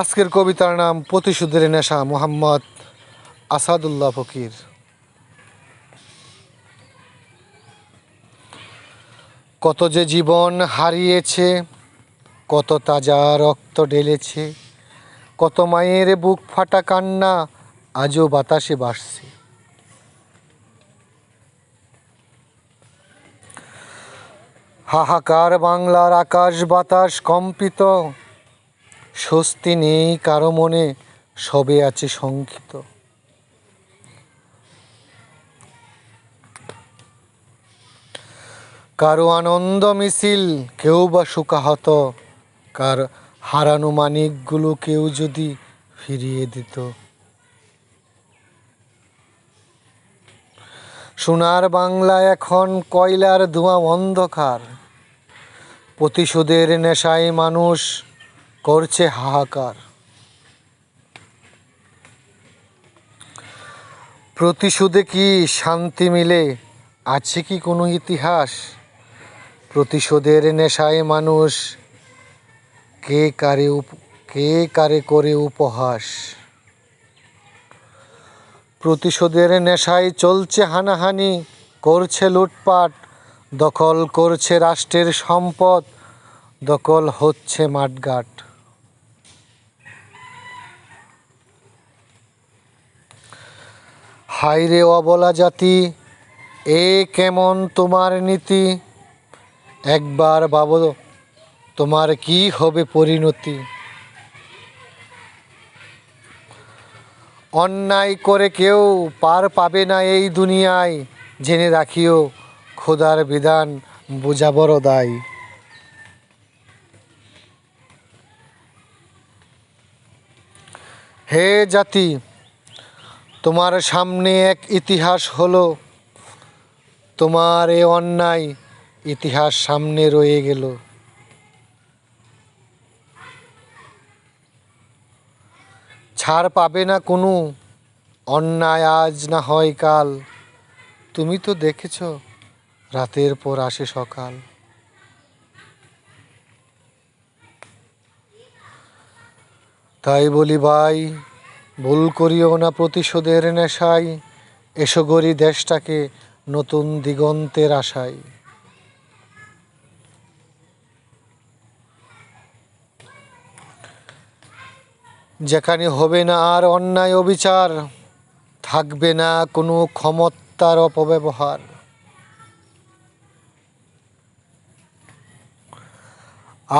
আজকের কবিতার নাম প্রতিশোধের নেশা, মোহাম্মদ আসাদুল্লাহ ফকির। কত যে জীবন হারিয়েছে, কত তাজা রক্ত ঢেলেছে, কত মায়ের বুক ফাটা কান্না আজও বাতাসে বাসছে। হাহাকার বাংলার আকাশ বাতাস কম্পিত স্বস্তি নেই কারও মনে, সবে আছে শঙ্কিত। কারও আনন্দ মিছিল কেউ বা সুকাহত কার হারানো মানিকগুলো কেউ যদি ফিরিয়ে দিত। সোনার বাংলা এখন কয়লার ধোঁয়া অন্ধকার। প্রতিশোধের নেশায় মানুষ করছে হাহাকার। প্রতিশোধে কি শান্তি মিলে? আছে কি কোনো ইতিহাস? প্রতিশোধের নেশায় মানুষ কে কারে কে কারে করে উপহাস? প্রতিশোধের নেশায় চলছে হানাহানি, করছে লুটপাট, দখল করছে রাষ্ট্রের সম্পদ, দখল হচ্ছে মাঠঘাট। হাইরে অবলা জাতি, এ কেমন তোমার নীতি? একবার ভাবো তোমার কি হবে পরিণতি? অন্যায় করে কেউ পার পাবে না এই দুনিয়ায়। জেনে রাখিও খোদার বিধান বোঝা বড় দায়। হে জাতি তোমার সামনে এক ইতিহাস হলো, তোমার এ অন্যায় ইতিহাস সামনে রয়ে গেল। ছাড় পাবে না কোনো, অন্যায় আজ না হয় কাল। তুমি তো দেখেছ, রাতের পর আসে সকাল। তাই বলি ভাই ভুল করিও না প্রতিশোধের নেশায়। এসো গড়ি দেশটাকে নতুন দিগন্তের আশায়। যেখানে হবে না আর অন্যায় অবিচার, থাকবে না কোনো ক্ষমতার অপব্যবহার।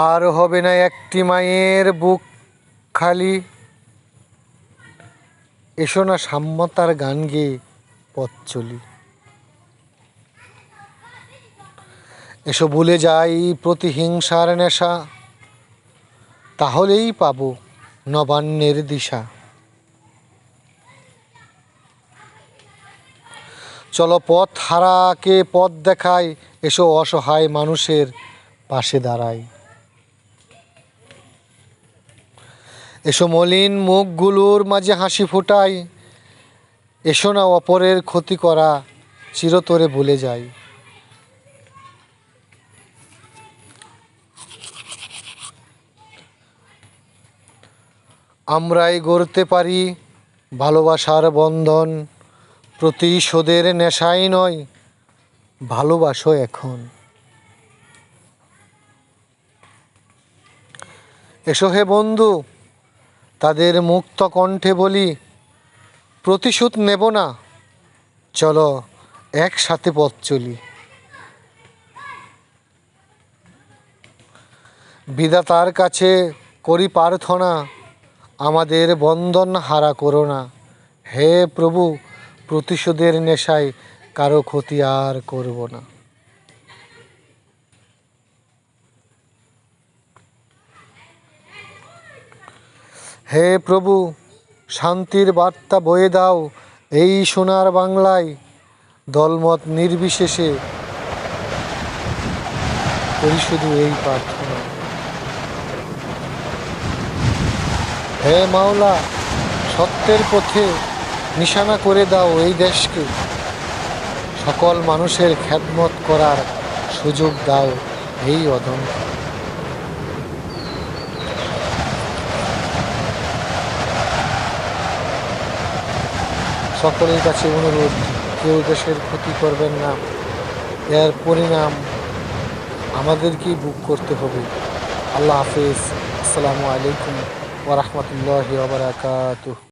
আর হবে না একটি মায়ের বুক খালি এসো না সাম্যতার গান গেয়ে পথ চলি। এসো ভুলে যাই প্রতিহিংসার নেশা, তাহলেই পাব নবান্নের দিশা। চলো পথ হারাকে পথ দেখায়, এসো অসহায় মানুষের পাশে দাঁড়ায় এসো মলিন মুখগুলোর মাঝে হাসি ফোটাই। এসো না অপরের ক্ষতি করা, চিরতরে ভুলে যায় আমরাই গড়তে পারি ভালোবাসার বন্ধন, প্রতিশোধের নেশাই নয়, ভালোবাসো এখন। এসো হে বন্ধু তাদের মুক্ত কণ্ঠে বলি, প্রতিশোধ নেব না। চলো একসাথে পথ চলি। বিধাতার কাছে করি প্রার্থনা, আমাদের বন্ধন হারা করো না। হে প্রভু, প্রতিশোধের নেশায় কারও ক্ষতি আর করব না। হে প্রভু, শান্তির বার্তা বয়ে দাও এই সোনার বাংলায়। দলমত নির্বিশেষে করি শুধু এই প্রার্থনা। হে মাওলা, সত্যের পথে নিশানা করে দাও এই দেশকে। সকল মানুষের খ্যাতমত করার সুযোগ দাও এই অদম্য। সকলের কাছে অনুরোধ, কেউ দেশের ক্ষতি করবেন না। এর পরিণাম আমাদেরকেই বুক করতে হবে। আল্লাহ হাফিজ। আসসালামু আলাইকুম ওরহমতুল্লাহ বারাকাতুহ।